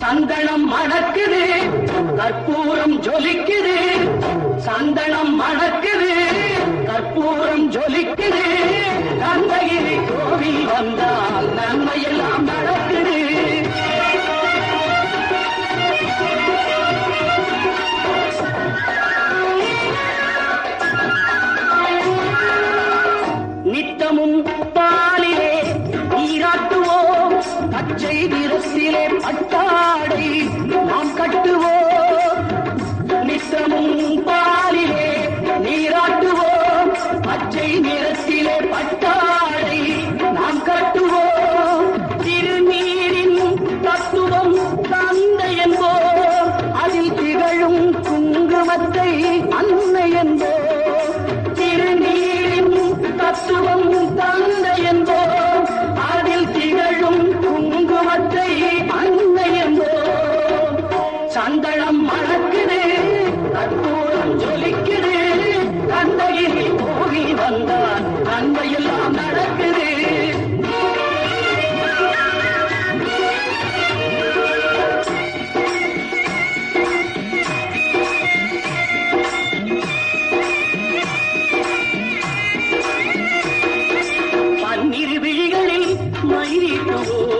சந்தனம் மணக்குது கற்பூரம் ஜொலிக்குது. சந்தனம் மணக்குது கற்பூரம் ஜொலிக்குது. நந்தையிலே கோவில் வந்தால் நன்மையெல்லாம் நிறத்திலே Oh,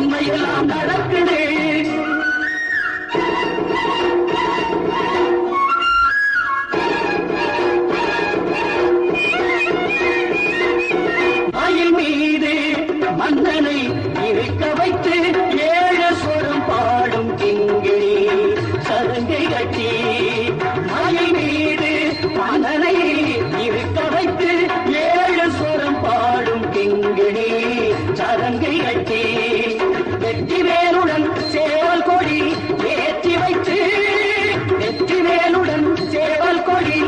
நன்மையெல்லாம் நடக்குது. மயில் மீது மன்னனை இருக்க வைத்து ஏழ சொரம் பாடும் கிங்கிணி சதங்கை கட்டி மயில் மீது மன்னனை இருக்க வைத்து ஏழ சொரம் பாடும் கிங்கிணி சதங்கை கட்டி நெற்றி மேலுடன் சேவல் கொடி ஏற்றி வைத்து நெற்றி மேலுடன் சேவல் கொடி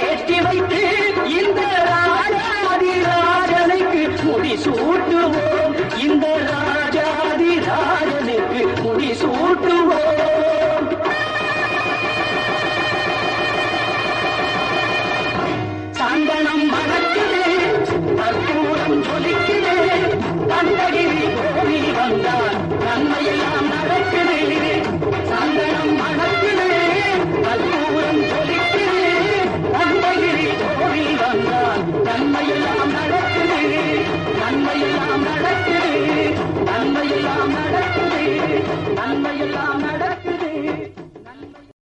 ஏற்றி வைத்து இந்த ராஜாதி ராஜனுக்கு முடி சூட்டுவோம் இந்த ராஜாதி ராஜனுக்கு முடி சூ